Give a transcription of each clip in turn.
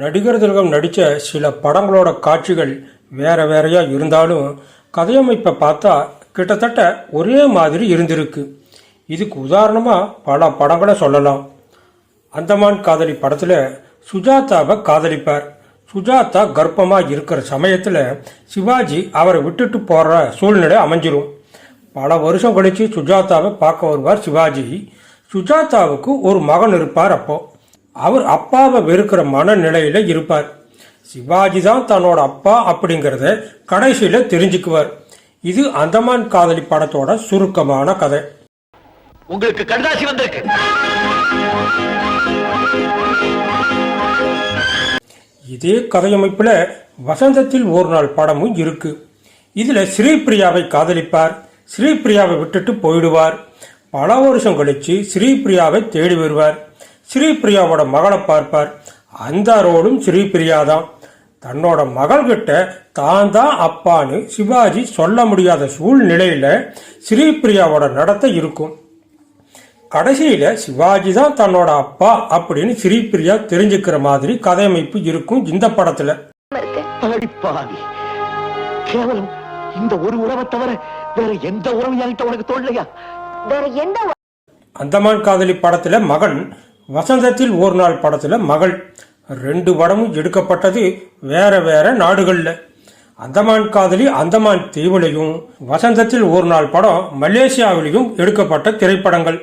நடிகர் திலகம் நடித்த சில படங்களோட காட்சிகள் வேற வேறையா இருந்தாலும் கதையமைப்பை பார்த்தா கிட்டத்தட்ட ஒரே மாதிரி இருந்திருக்கு. இதுக்கு உதாரணமாக பல படங்களை சொல்லலாம். அந்தமான் காதலி படத்தில் சுஜாதாவை காதலிப்பார். சுஜாதா கர்ப்பமாக இருக்கிற சமயத்தில் சிவாஜி அவரை விட்டுட்டு போகிற சூழ்நிலை அமைஞ்சிரும். பல வருஷம் கழித்து சுஜாதாவை பார்க்க வருவார் சிவாஜி. சுஜாதாவுக்கு ஒரு மகன் இருப்பார் அப்போது அவர் அப்பாவை வெறுக்கிற மனநிலையில இருப்பார். சிவாஜி தான் தன்னோட அப்பா அப்படிங்கறத கடைசியில தெரிஞ்சுக்குவார். இது அந்தமான் காதலி படத்தோட சுருக்கமான கதை. உங்களுக்கு கடுதாசி வந்திருக்கு. இதே கதையமைப்புல வசந்தத்தில் ஒரு நாள் படமும் இருக்கு. இதுல ஸ்ரீபிரியாவை காதலிப்பார். ஸ்ரீபிரியாவை விட்டுட்டு போயிடுவார். பல வருஷம் கழிச்சு ஸ்ரீபிரியாவை தேடி வருவார். ஸ்ரீபிரியாவோட மகளை பார்ப்பார். அந்த ரோடும் ஸ்ரீபிரியா தான் தன்னோட மகள்கிட்ட தான் தான் அப்பான்னு சிவாஜி சொல்ல முடியாத சூழ்நிலையில ஸ்ரீபிரியாவோட நடத்தை இருக்கும். கடைசியில சிவாஜி தான் தன்னோட அப்பா அப்படின்னு ஸ்ரீபிரியா தெரிஞ்சுக்கிற மாதிரி கதையமைப்பு இருக்கும் இந்த படத்துல. கேவலம். இந்த ஒரு உறவை தவிர வேற எந்த உறவு என்கிட்ட உனக்கு தோணலையா? வேற எந்த அந்தமான் காதலி படத்துல மகன் வசந்தத்தில் ஒரு நாள் படத்தில் மகள் ரெண்டு படமும் எடுக்கப்பட்டது வேற வேற நாடுகளில். அந்தமான் காதலி அந்தமான் தீவுலையும் வசந்தத்தில் ஒரு நாள் படம் மலேசியாவிலையும் எடுக்கப்பட்ட திரைப்படங்கள்.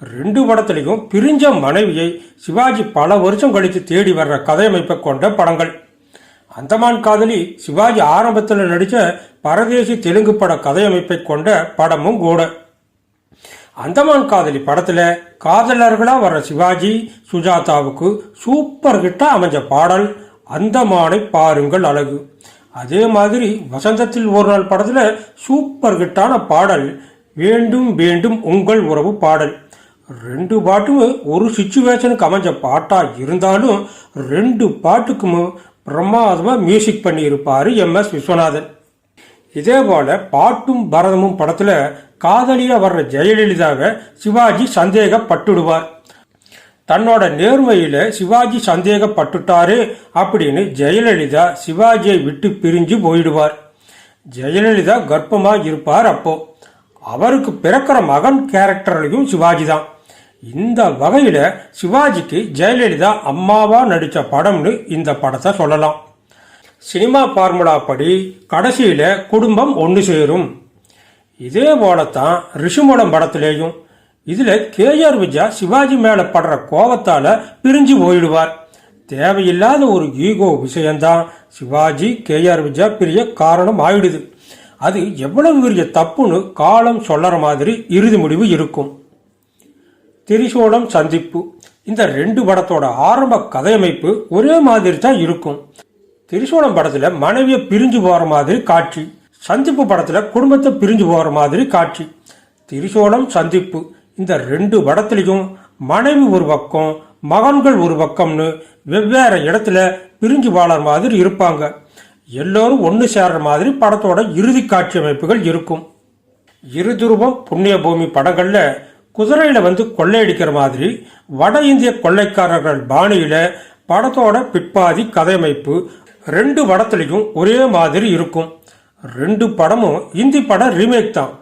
ரெண்டு படத்திலையும் பிரிஞ்ச மனைவியை சிவாஜி பல வருஷம் கழித்து தேடி வர்ற கதையமைப்பை கொண்ட படங்கள். அந்தமான் காதலி சிவாஜி ஆரம்பத்தில் நடித்த பரதேசி தெலுங்கு பட கதையமைப்பை கொண்ட படமும் கூட. அந்தமான் காதலி படத்துல காதலர்களா வர்ற சிவாஜி சுஜாதாவுக்கு சூப்பர் ஹிட்டாக அமைஞ்ச பாடல் அந்தமானை பாருங்கள் அழகு. அதே மாதிரி வசந்தத்தில் ஒரு நாள் படத்துல சூப்பர் ஹிட்டான பாடல் வேண்டும் வேண்டும் உங்கள் உறவு பாடல். ரெண்டு பாட்டும் ஒரு சுச்சுவேஷனுக்கு அமைஞ்ச பாட்டா இருந்தாலும் ரெண்டு பாட்டுக்கும் பிரமாதமா மியூசிக் பண்ணியிருப்பார் எம் எஸ் விஸ்வநாதன். இதே போல பாட்டும் பரதமும் படத்துல காதலியா வர்ற ஜெயலலிதாவை சிவாஜி சந்தேகப்பட்டுடுவார். தன்னோட நேர்மையில சிவாஜி சந்தேகப்பட்டுட்டாரு அப்படின்னு ஜெயலலிதா சிவாஜியை விட்டு பிரிஞ்சு போயிடுவார். ஜெயலலிதா கர்ப்பமா இருப்பார் அப்போ. அவருக்கு பிறக்கிற மகன் கேரக்டர்லையும் சிவாஜி தான். இந்த வகையில சிவாஜிக்கு ஜெயலலிதா அம்மாவா நடித்த படம்னு இந்த படத்தை சொல்லலாம். சினிமா ஃபார்முலா படி கடைசியில் குடும்பம் ஒன்று சேரும். இதே போலத்தான் ரிஷிமோடம் படத்திலேயும். இதில் கேஆர் விஜயா சிவாஜி மேலே படுற கோபத்தால் பிரிஞ்சு போயிடுவார். தேவையில்லாத ஒரு ஈகோ விஷயம்தான் சிவாஜி கேஆர் விஜயா பிரிய காரணம் ஆயிடுது. அது எவ்வளவு பெரிய தப்புன்னு காலம் சொல்லற மாதிரி இறுதி முடிவு இருக்கும். திரிசூலம் சந்திப்பு. இந்த ரெண்டு படத்தோட ஆரம்ப கதையமைப்பு ஒரே மாதிரி தான் இருக்கும். திரிசூலம் படத்துல மனைவியை பிரிஞ்சு போற மாதிரி காட்சி. சந்திப்பு படத்துல குடும்பத்தை பிரிஞ்சு போற மாதிரி காட்சி. திரிசூலம் சந்திப்பு. இந்த ரெண்டு படத்துலையும் மனைவி ஒரு பக்கம் மகன்கள் ஒரு பக்கம்னு வெவ்வேறு இடத்துல பிரிஞ்சு வாழற மாதிரி இருப்பாங்க. எல்லோரும் ஒன்று சேர்ற மாதிரி படத்தோட இறுதி காட்சி அமைப்புகள் இருக்கும். இருதுருவம் புண்ணிய பூமி படங்கள்ல குதிரையில வந்து கொள்ளையடிக்கிற மாதிரி வட இந்திய கொள்ளைக்காரர்கள் பாணியில படத்தோட பிற்பாதி கதையமைப்பு ரெண்டு படத்துலையும் ஒரே மாதிரி இருக்கும். ரெண்டு படமும் இந்தி படம் ரீமேக் தான்.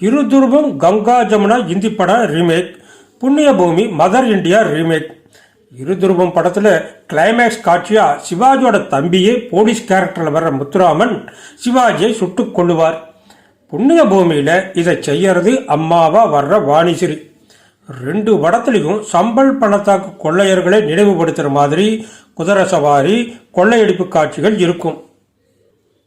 இருதுருவம் கங்கா ஜமுனா இந்தி படம் ரீமேக் புண்ணிய பூமி மதர் இந்தியா ரீமேக் இருதுருவம் படத்தில் கிளைமேக்ஸ் காட்சியாக சிவாஜியோட தம்பியே போலீஸ் கேரக்டரில் வர்ற முத்துராமன் சிவாஜியை சுட்டு கொள்ளுவார் புண்ணிய பூமியில் இதை செய்யறது அம்மாவா வர்ற வாணிசிறி. ரெண்டு படத்துலையும் சம்பல் பணத்தாக்கு கொள்ளையர்களை நினைவுபடுத்துற மாதிரி குதிரை சவாரி கொள்ளையடிப்பு காட்சிகள் இருக்கும்.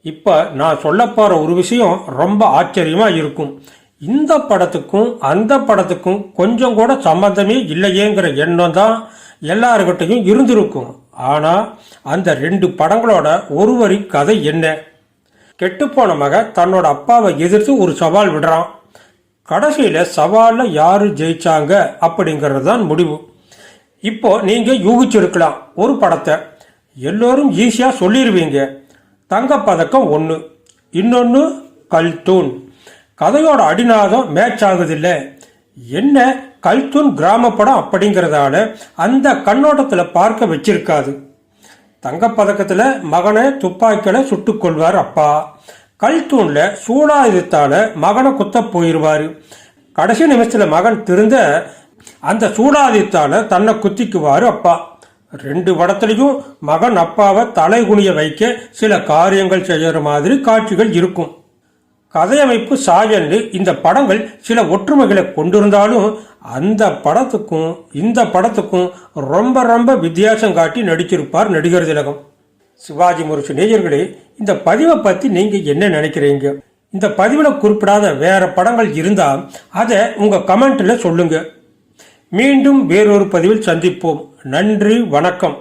இப்ப நான் சொல்ல போற ஒரு விஷயம் ரொம்ப ஆச்சரியமா இருக்கும். இந்த படத்துக்கும் அந்த படத்துக்கும் கொஞ்சம் கூட சம்பந்தமே இல்லையேங்கிற எண்ணம் தான் எல்லாருக்கிட்டையும் இருந்திருக்கும். ஆனா அந்த ரெண்டு படங்களோட ஒரு வரி கதை என்ன? கெட்டுப்போன மக தன்னோட அப்பாவை எதிர்த்து ஒரு சவால் விடுறான். கடைசியில் சவாலில் யார் ஜெயிச்சாங்க அப்படிங்கிறது தான் முடிவு. இப்போ நீங்கள் யூகிச்சிருக்கலாம் ஒரு படத்தை எல்லோரும் ஈஸியாக சொல்லிடுவீங்க தங்கப்பதக்கம் ஒன்று இன்னொன்று கல்தூன் கதையோட அடிநாதம் மேட்ச் ஆகுதில்ல. என்ன கல்தூன் கிராமப்படம் அப்படிங்கிறதால அந்த கண்ணோட்டத்தில் பார்க்க வச்சிருக்காது. தங்கப்பதக்கத்தில் மகனை துப்பாக்கியில் சுட்டுக்கொள்வார் அப்பா. கல் தூண்ல சூடாயுதத்தால மகனை குத்த போயிருவாரு. கடைசி நிமிஷத்துல மகன் திருந்த அந்த சூடாயுதத்தால தன்னை குத்திக்குவாரு அப்பா. ரெண்டு படத்துலையும் மகன் அப்பாவை தலை குனிய வைக்க சில காரியங்கள் செய்யற மாதிரி காட்சிகள் இருக்கும். கதையமைப்பு சாயல்னு இந்த படங்கள் சில ஒற்றுமைகளை கொண்டிருந்தாலும் அந்த படத்துக்கும் இந்த படத்துக்கும் ரொம்ப ரொம்ப வித்தியாசம் காட்டி நடிச்சிருப்பார் நடிகர் திலகம். சிவாஜி முரசு நேயர்களே இந்த பதிவை பத்தி நீங்க என்ன நினைக்கிறீங்க? இந்த பதிவில் குறிப்பிடாத வேற படங்கள் இருந்தா அதை உங்க கமெண்ட்ல சொல்லுங்க. மீண்டும் வேறொரு பதிவில் சந்திப்போம். நன்றி வணக்கம்.